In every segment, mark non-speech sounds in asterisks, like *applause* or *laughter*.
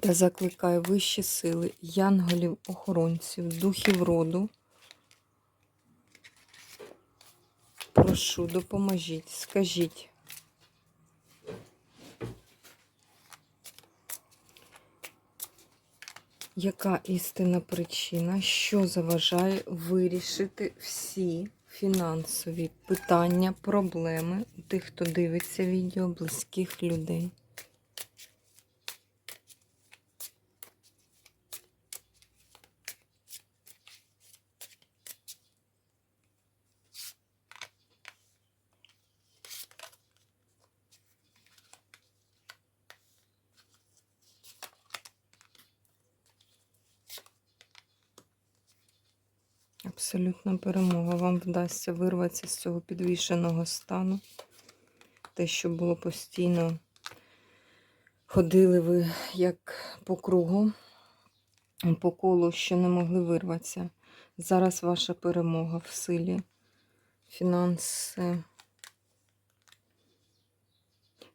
Та закликаю вищі сили, янголів, охоронців, духів роду. Прошу, допоможіть, скажіть. Яка істинна причина, що заважає вирішити всі фінансові питання, проблеми тих, хто дивиться відео близьких людей? Абсолютна перемога. Вам вдасться вирватися з цього підвішеного стану. Те, що було постійно, ходили ви як по кругу, по колу, що не могли вирватися. Зараз ваша перемога в силі, фінанси.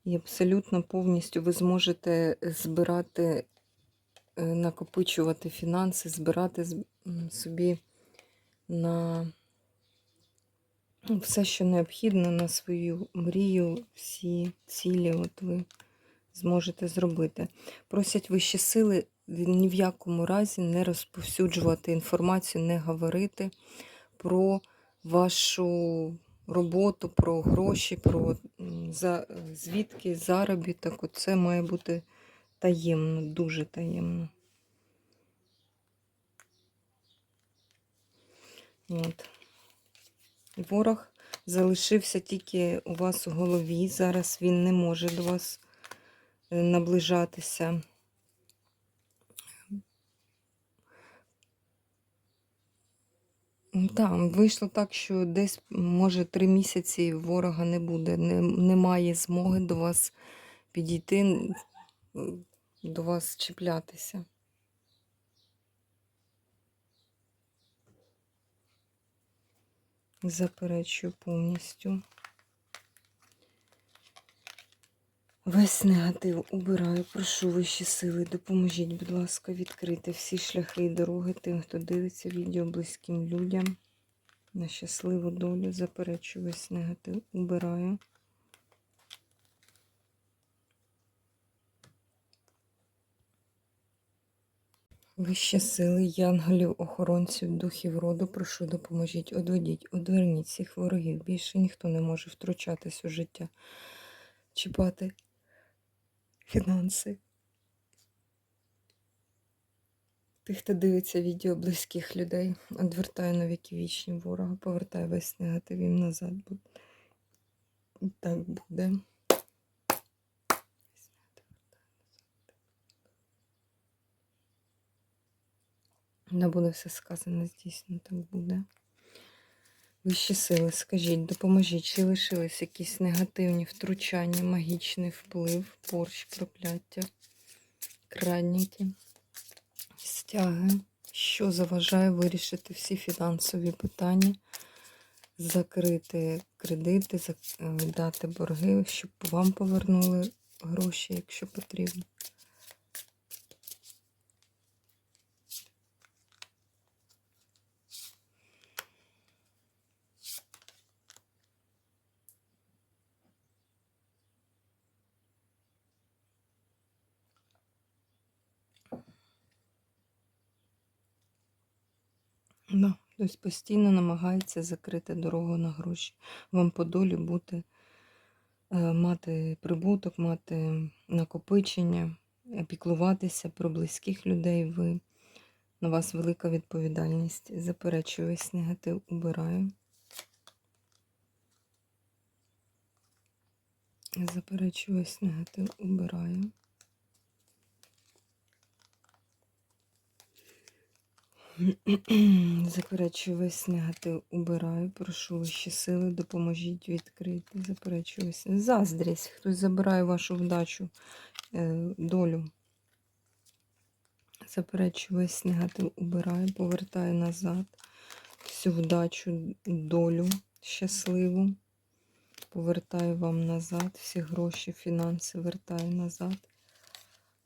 І абсолютно повністю ви зможете збирати, е, накопичувати фінанси, збирати собі на все, що необхідно на свою мрію, всі цілі от ви зможете зробити. Просять вищі сили ні в якому разі не розповсюджувати інформацію, не говорити про вашу роботу, про гроші, про за, звідки заробіток. Це має бути таємно, дуже таємно. От. Ворог залишився тільки у вас у голові. Зараз він не може до вас е, наближатися. Так, вийшло так, що десь, може, три місяці ворога не буде, не, немає змоги до вас підійти, до вас чіплятися. Заперечую повністю. Весь негатив убираю, прошу вищі сили, допоможіть, будь ласка, відкрити всі шляхи і дороги тим, хто дивиться відео близьким людям. На щасливу долю. Заперечую весь негатив, убираю. Вищі сили, янголів, охоронців, духів роду, прошу, допоможіть, одведіть, одверніть всіх ворогів. Більше ніхто не може втручатись у життя, чіпати фінанси. Тих, хто дивиться відео близьких людей, одвертаю на вічні ворога, повертаю весь негатив їм назад. Так буде. Не буде все сказане, здійснено, так буде. Вищі сили, скажіть, допоможіть, чи лишились якісь негативні втручання, магічний вплив, порч, прокляття, крадніки, стяги, що заважає вирішити всі фінансові питання, закрити кредити, дати борги, щоб вам повернули гроші, якщо потрібно. Тобто постійно намагається закрити дорогу на гроші. Вам по долі бути, е, мати прибуток, мати накопичення, піклуватися про близьких людей. Ви на вас велика відповідальність. Заперечую негатив, убираю. Заперечую весь негатив, убираю. *clears throat* Заперечую весь негатив, убираю. Прошу вищі сили, допоможіть відкрити. Заперечую. Заздрість. Хтось забирає вашу вдачу, е, долю. Заперечую весь негатив, убираю, повертаю назад. Всю вдачу, долю щасливу. Повертаю вам назад. Всі гроші, фінанси вертаю назад.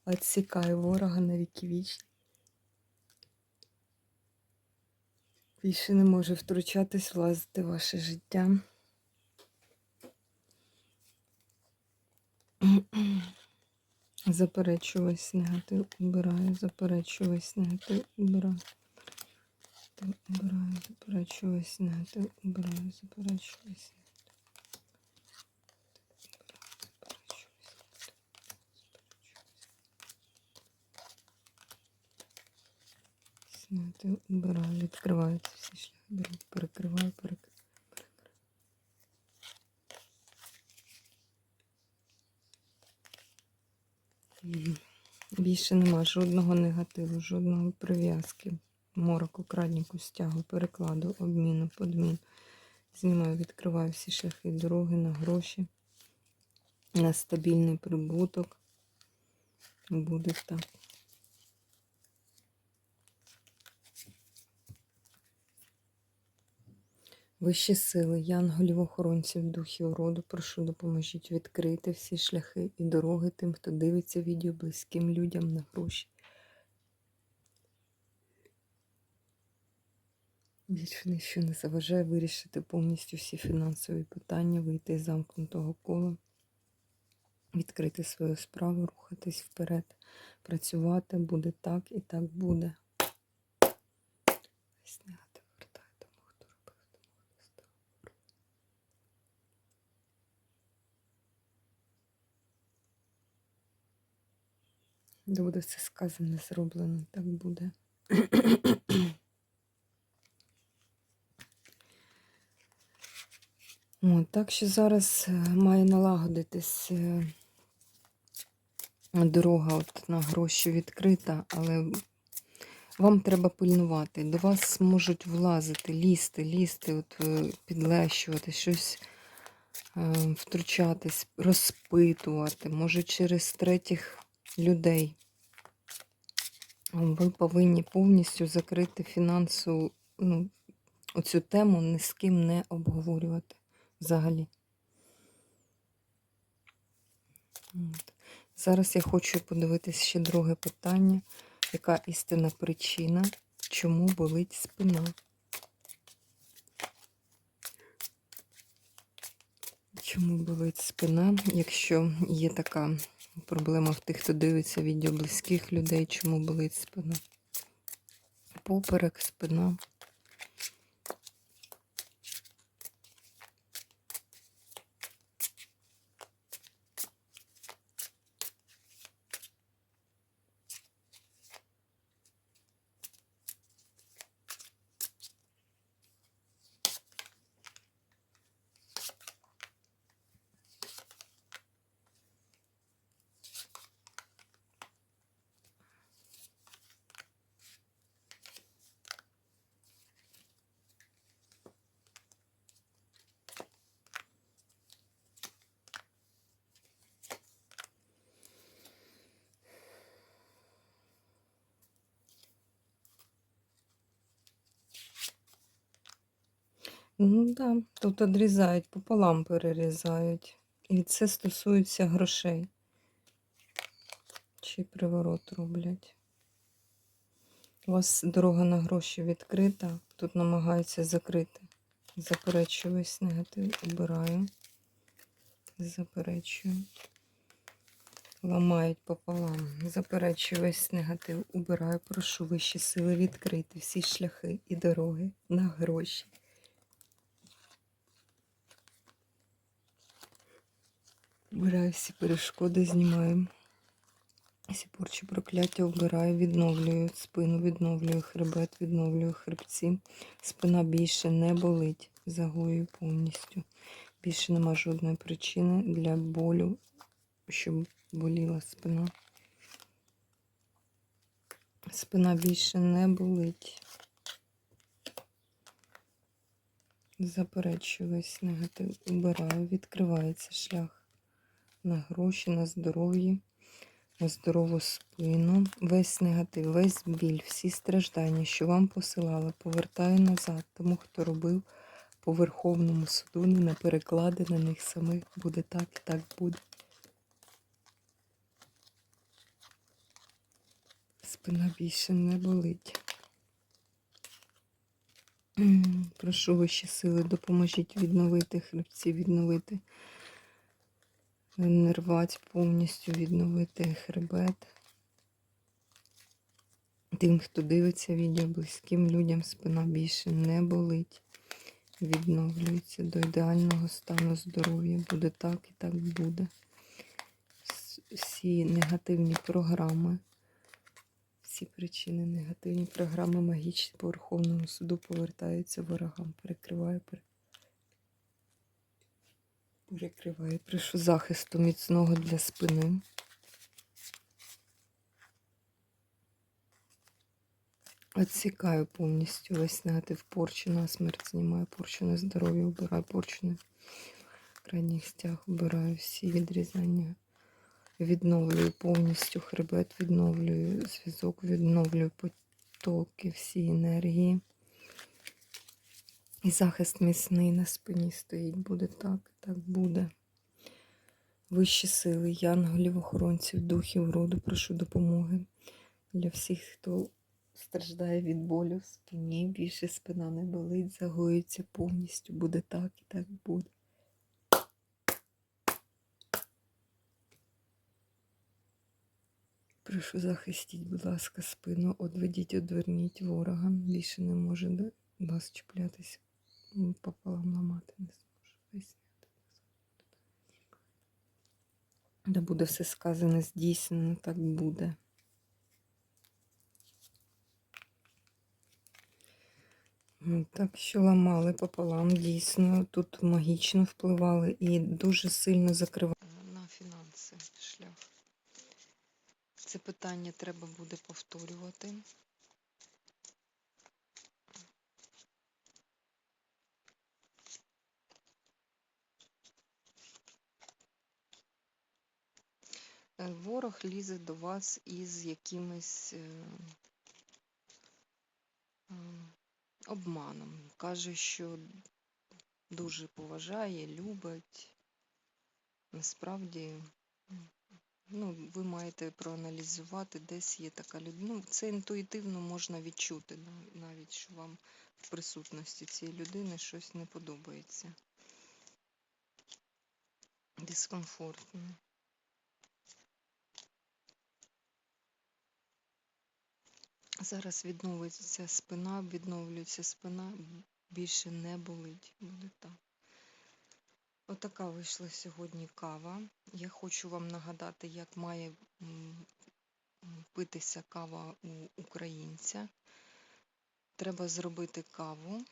Отсікаю ворога на віки вічні. Більше не може втручатись, влазити в ваше життя. Заперечую негатив, убираю, заперечую негатив, убираю. Убираю, заперечуюсь, весь негатив, убираю, заперечую весь негатив. Заперечую весь негатив, весь убираю, відкриваються всі шляхи, дорог, перекриваю, перекриваю. Більше нема жодного негативу, жодного прив'язки. Мороку, крадніку, стягу, перекладу, обміну, подмін. Знімаю, відкриваю всі шляхи дороги на гроші, на стабільний прибуток. Буде так. Вищі сили, янголів, охоронців, духів роду, прошу допоможіть відкрити всі шляхи і дороги тим, хто дивиться відео близьким людям на гроші. Більше ніщо не заважає вирішити повністю всі фінансові питання, вийти з замкнутого кола, відкрити свою справу, рухатись вперед, працювати буде так і так буде. Весь негатив вертаю тому, хто робив, тому, хто став. Де буде все сказане, зроблено, так буде. От, так що зараз е, має налагодитись е, дорога от на гроші відкрита, але вам треба пильнувати. До вас можуть влазити, лізти, лізти, от, е, підлещувати, щось втручатись, розпитувати, може через третіх людей. Ви повинні повністю закрити фінансову, ну, оцю тему ні з ким не обговорювати взагалі. От. Зараз я хочу подивитися ще друге питання. Яка істинна причина, чому болить спина? Чому болить спина? Якщо є така проблема в тих, хто дивиться відео близьких людей, чому болить спина? Поперек, спина. Ну да, тут відрізають, пополам перерізають. І це стосується грошей. Чи приворот роблять. У вас дорога на гроші відкрита, тут намагаються закрити. Заперечую весь негатив, обираю. Заперечую. Ламають пополам. Заперечую весь негатив, убираю, прошу вищі сили відкрити всі шляхи і дороги на гроші. Вбираю всі перешкоди, знімаю. Всі порчі прокляття обираю, відновлюю спину, відновлюю хребет, відновлюю хребці. Спина більше не болить, загоюю повністю. Більше нема жодної причини для болю, щоб боліла спина. Спина більше не болить. Заперечуюсь негатив, обираю, відкривається шлях на гроші, на здоров'я, на здорову спину. Весь негатив, весь біль, всі страждання, що вам посилали, повертаю назад. Тому, хто робив по Верховному суду, не на переклади на них самих. Буде так і так буде. Спина більше не болить. Прошу вищі сили, допоможіть відновити хребці, відновити, не рвать повністю, відновити хребет. Тим, хто дивиться відео, близьким людям спина більше не болить. Відновлюється до ідеального стану здоров'я. Буде так і так буде. Всі негативні програми, всі причини негативні програми магічні по Верховному суду повертаються ворогам. Перекриваю, пере- перекриваю. Прошу захисту міцного для спини. Отсікаю повністю весь негатив порчу смерть, знімаю порчу здоров'я, убираю порчу на крайніх стяг, убираю всі відрізання. Відновлюю повністю хребет, відновлюю зв'язок, відновлюю потоки, всі енергії. І захист міцний на спині стоїть. Буде так, так буде. Вищі сили, янголів, охоронців, духів, роду, прошу допомоги для всіх, хто страждає від болю в спині. Більше спина не болить, загоїться повністю. Буде так і так буде. Прошу захистіть, будь ласка, спину, одведіть, одверніть ворога. Більше не може вас чіплятися. М, Пополам ламати не зможе. Весь Да буде все сказане, здійснено, так буде. Так що ламали пополам, дійсно, тут магічно впливали і дуже сильно закривали на фінанси шлях. Це питання треба буде повторювати. Ворог лізе до вас із якимось е, е, обманом. Каже, що дуже поважає, любить. Насправді, ну, ви маєте проаналізувати, десь є така людина. Ну, це інтуїтивно можна відчути, навіть що вам в присутності цієї людини щось не подобається. Дискомфортно. Зараз відновиться спина, відновлюється спина, більше не болить. Буде так. Отака вийшла сьогодні кава. Я хочу вам нагадати, як має питися кава у українця. Треба зробити каву,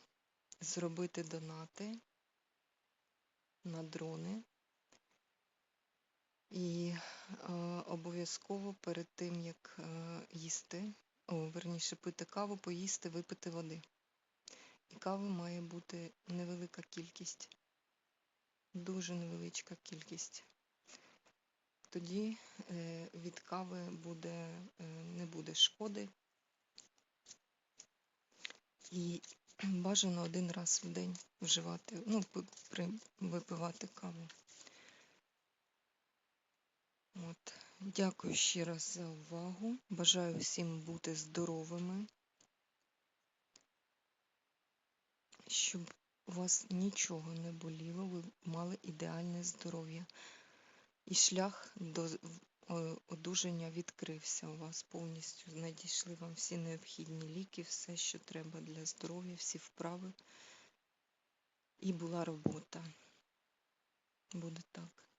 зробити донати на дрони. І е, обов'язково перед тим, як е, їсти, верніше пити каву, поїсти, випити води. І кави має бути невелика кількість, дуже невеличка кількість. Тоді е, від кави буде, е, не буде шкоди. І бажано один раз в день вживати, ну, випивати каву. От. Дякую ще раз за увагу. Бажаю всім бути здоровими, щоб у вас нічого не боліло, ви мали ідеальне здоров'я. І шлях до о- одужання відкрився у вас повністю. Надійшли вам всі необхідні ліки, все, що треба для здоров'я, всі вправи. І була робота. Буде так.